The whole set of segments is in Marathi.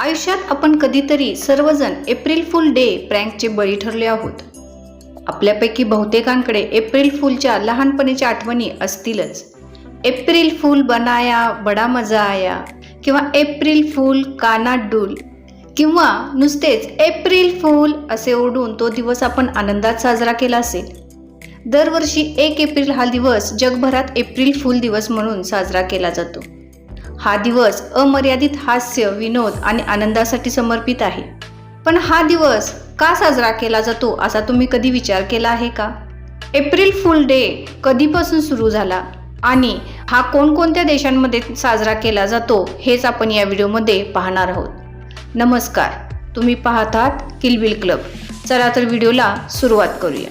आयुष्यात आपण कधीतरी सर्वजण एप्रिल फुल डे प्रँकचे बळी ठरले आहोत. आपल्यापैकी बहुतेकांकडे एप्रिल फुलच्या लहानपणीच्या आठवणी असतीलच. एप्रिल फुल बनाया बडा मजा आया किंवा एप्रिल फुल कानात डूल किंवा नुसतेच एप्रिल फुल असे ओढून तो दिवस आपण आनंदात साजरा केला असेल. दरवर्षी एक एप्रिल हा दिवस जगभरात एप्रिल फुल दिवस म्हणून साजरा केला जातो. हा दिवस अमर्यादित हास्य विनोद आणि आनंदासाठी समर्पित आहे. पण हा दिवस का साजरा केला जातो असा तुम्ही कधी विचार केला आहे का? एप्रिल फुल डे कधीपासून सुरू झाला आणि हा कोणकोणत्या देशांमध्ये साजरा केला जातो हेच आपण या व्हिडिओमध्ये पाहणार आहोत. नमस्कार तुम्ही पाहतात किलबिल क्लब. चला तर व्हिडिओला सुरुवात करूया.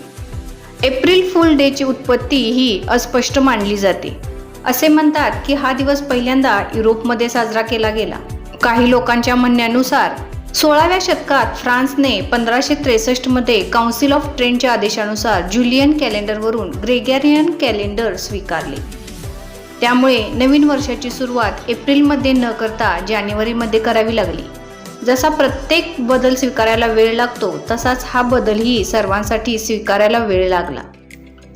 एप्रिल फुल डेची उत्पत्ती ही अस्पष्ट मानली जाते. असे म्हणतात की हा दिवस पहिल्यांदा युरोपमध्ये साजरा केला गेला. काही लोकांच्या म्हणण्यानुसार सोळाव्या शतकात फ्रान्सने पंधराशे त्रेसष्टमध्ये काउन्सिल ऑफ ट्रेंडच्या आदेशानुसार जुलियन कॅलेंडरवरून ग्रेगॅरियन कॅलेंडर स्वीकारले. त्यामुळे नवीन वर्षाची सुरुवात एप्रिलमध्ये न करता जानेवारीमध्ये करावी लागली. जसा प्रत्येक बदल स्वीकारायला वेळ लागतो तसाच हा बदलही सर्वांसाठी स्वीकारायला वेळ लागला.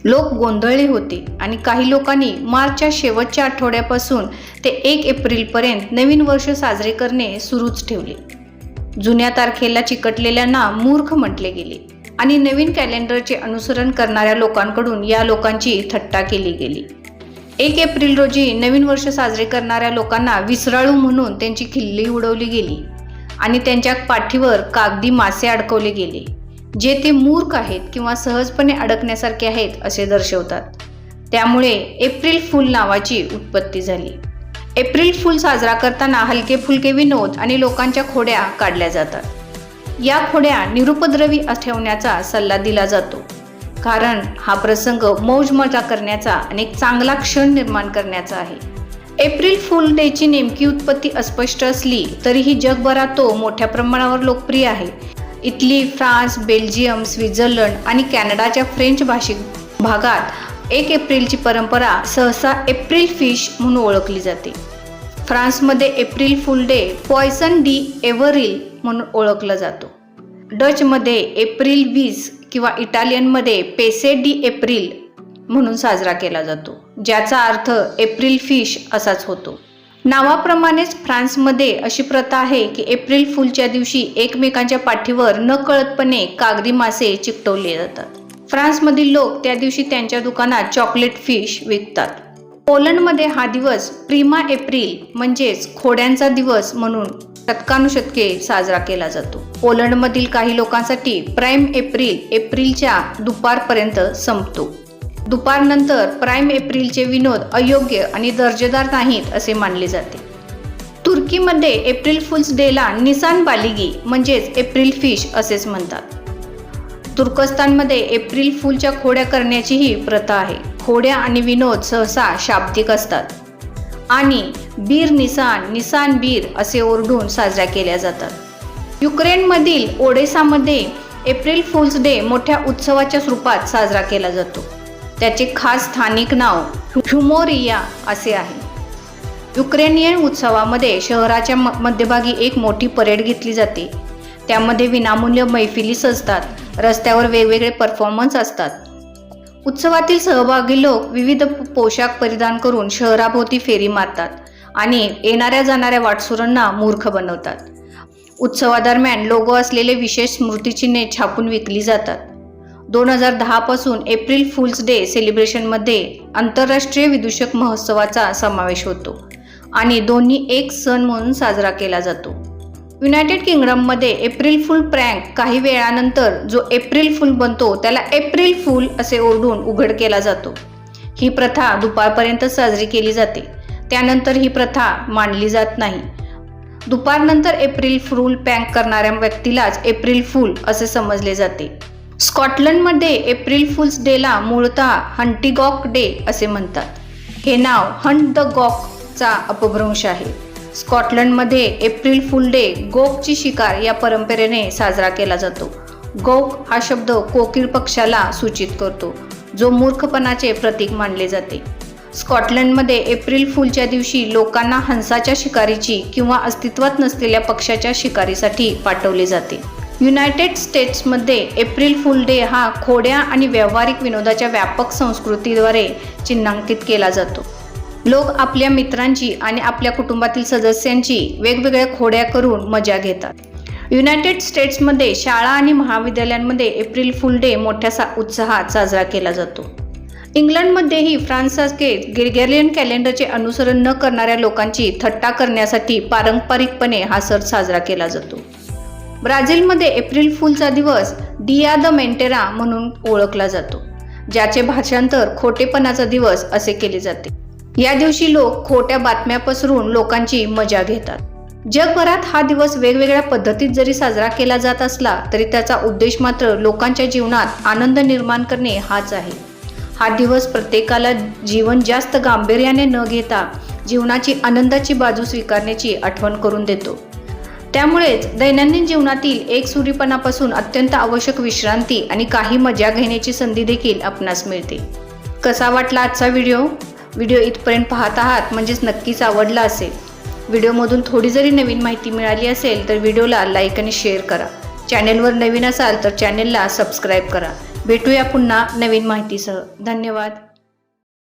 लोक गोंधळले होते आणि काही लोकांनी मार्चच्या शेवटच्या आठवड्यापासून ते एक एप्रिलपर्यंत नवीन वर्ष साजरे करणे सुरूच ठेवले. जुन्या तारखेला चिकटलेल्यांना मूर्ख म्हटले गेले आणि नवीन कॅलेंडरचे अनुसरण करणाऱ्या लोकांकडून या लोकांची थट्टा केली गेली. एक एप्रिल रोजी नवीन वर्ष साजरे करणाऱ्या लोकांना विसराळू म्हणून त्यांची खिल्ली उडवली गेली आणि त्यांच्या पाठीवर कागदी मासे अडकवले गेले. जे ते मूर्ख आहेत किंवा सहजपणे अडकण्यासारखे आहेत असे दर्शवतात. त्यामुळे एप्रिल फुल नावाची उत्पत्ती झाली. एप्रिल फुल साजरा करताना हलके फुलके विनोद आणि लोकांच्या खोड्या काढल्या जातात. या खोड्या निरुपद्रवी ठेवण्याचा सल्ला दिला जातो. कारण हा प्रसंग मौज मजा करण्याचा आणि एक चांगला क्षण निर्माण करण्याचा आहे. एप्रिल फुल डेची नेमकी उत्पत्ती अस्पष्ट असली तरीही जगभरात तो मोठ्या प्रमाणावर लोकप्रिय आहे. इटली फ्रान्स बेल्जियम स्वित्झर्लंड आणि कॅनडाच्या फ्रेंच भाषिक भागात एक एप्रिलची परंपरा सहसा एप्रिल फिश म्हणून ओळखली जाते. फ्रान्समध्ये एप्रिल फुल डे पॉयसन डी एव्हरिल म्हणून ओळखला जातो. डचमध्ये एप्रिल वीस किंवा इटालियनमध्ये पेसे डी एप्रिल म्हणून साजरा केला जातो ज्याचा अर्थ एप्रिल फिश असाच होतो. नावाप्रमाणेच फ्रान्समध्ये अशी प्रथा आहे की एप्रिल फुलच्या दिवशी एकमेकांच्या पाठीवर न कळतपणे कागदी मासे चिकटवले जातात. फ्रान्समधील लोक त्या दिवशी त्यांच्या दुकानात चॉकलेट फिश विकतात. पोलंडमध्ये हा दिवस प्रिमा एप्रिल म्हणजेच खोड्यांचा दिवस म्हणून शतकानुशतके साजरा केला जातो. पोलंडमधील काही लोकांसाठी प्राईम एप्रिल एप्रिलच्या दुपारपर्यंत संपतो. दुपारनंतर प्राईम एप्रिलचे विनोद अयोग्य आणि दर्जेदार नाहीत असे मानले जाते. तुर्कीमध्ये एप्रिल फुल्स डेला निसान बालिगी म्हणजेच एप्रिल फिश असेच म्हणतात. तुर्कस्तानमध्ये एप्रिल फुलच्या खोड्या करण्याचीही प्रथा आहे. खोड्या आणि विनोद सहसा शाब्दिक असतात. आणि बीर निसान निसान बीर असे ओरडून साजऱ्या केल्या जातात. युक्रेनमधील ओडेसामध्ये एप्रिल फुल्स डे मोठ्या उत्सवाच्या स्वरूपात साजरा केला जातो. त्याचे खास स्थानिक नाव ह्युमोरिया असे आहे. युक्रेनियन उत्सवामध्ये शहराच्या म मध्यभागी एक मोठी परेड घेतली जाते. त्यामध्ये विनामूल्य मैफिली सजतात रस्त्यावर वेगवेगळे परफॉर्मन्स असतात. उत्सवातील सहभागी लोक विविध पोशाख परिधान करून शहराभोवती फेरी मारतात आणि येणाऱ्या जाणाऱ्या वाटसुरांना मूर्ख बनवतात. उत्सवादरम्यान लोगो असलेले विशेष स्मृतिचिन्हे छापून विकली जातात. दोन हजार दहापासून एप्रिल फुल्स डे सेलिब्रेशनमध्ये आंतरराष्ट्रीय विदूषक महोत्सवाचा समावेश होतो आणि दोन्ही एक सण म्हणून साजरा केला जातो. युनायटेड किंगडममध्ये एप्रिल फुल प्रँक काही वेळानंतर जो एप्रिल फुल बनतो त्याला एप्रिल फुल असे ओढून उघड केला जातो. ही प्रथा दुपारपर्यंत साजरी केली जाते. त्यानंतर ही प्रथा मानली जात नाही. दुपारनंतर एप्रिल फुल पँक करणाऱ्या व्यक्तीलाच एप्रिल फुल असे समजले जाते. स्कॉटलंडमध्ये एप्रिल फुल्स डेला मूळतः हंटीगॉक डे असे म्हणतात. हे नाव हंट द गॉकचा अपभ्रंश आहे. स्कॉटलंडमध्ये एप्रिल फुल डे गोकची शिकार या परंपरेने साजरा केला जातो. गोक हा शब्द कोकिळ पक्षाला सूचित करतो जो मूर्खपणाचे प्रतीक मानले जाते. स्कॉटलंडमध्ये एप्रिल फुलच्या दिवशी लोकांना हंसाच्या शिकारीची किंवा अस्तित्वात नसलेल्या पक्षाच्या शिकारीसाठी पाठवले जाते. युनायटेड स्टेट्समध्ये एप्रिल फुल डे हा खोड्या आणि व्यावहारिक विनोदाच्या व्यापक संस्कृतीद्वारे चिन्हांकित केला जातो. लोक आपल्या मित्रांची आणि आपल्या कुटुंबातील सदस्यांची वेगवेगळ्या खोड्या करून मजा घेतात. युनायटेड स्टेट्समध्ये शाळा आणि महाविद्यालयांमध्ये एप्रिल फुल डे मोठ्या सा उत्साहात साजरा केला जातो. इंग्लंडमध्येही फ्रान्ससारखे गिरगेरियन कॅलेंडरचे अनुसरण न करणाऱ्या लोकांची थट्टा करण्यासाठी पारंपरिकपणे हा सण साजरा केला जातो. ब्राझीलमध्ये एप्रिल फुलचा दिवस डिया द मेंटेरा म्हणून ओळखला जातो ज्याचे भाषांतर खोटेपणाचा दिवस असे केले जाते. या दिवशी लोक खोट्या बातम्या पसरून लोकांची मजा घेतात. जगभरात हा दिवस वेगवेगळ्या पद्धतीत जरी साजरा केला जात असला तरी त्याचा उद्देश मात्र लोकांच्या जीवनात आनंद निर्माण करणे हाच आहे. हा दिवस प्रत्येकाला जीवन जास्त गांभीर्याने न घेता जीवनाची आनंदाची बाजू स्वीकारण्याची आठवण करून देतो. त्यामुळेच दैनंदिन जीवनातील एक सुरीपणापासून अत्यंत आवश्यक विश्रांती आणि काही मजा घेण्याची संधी देखील आपणास मिळते. कसा वाटला आजचा व्हिडिओ? व्हिडिओ इथपर्यंत पाहत आहात म्हणजेच नक्कीच आवडला असेल. व्हिडिओमधून थोडी जरी नवीन माहिती मिळाली असेल तर व्हिडिओला लाईक आणि शेअर करा. चॅनेलवर नवीन असाल तर चॅनेलला सबस्क्राईब करा. भेटूया पुन्हा नवीन माहितीसह. धन्यवाद.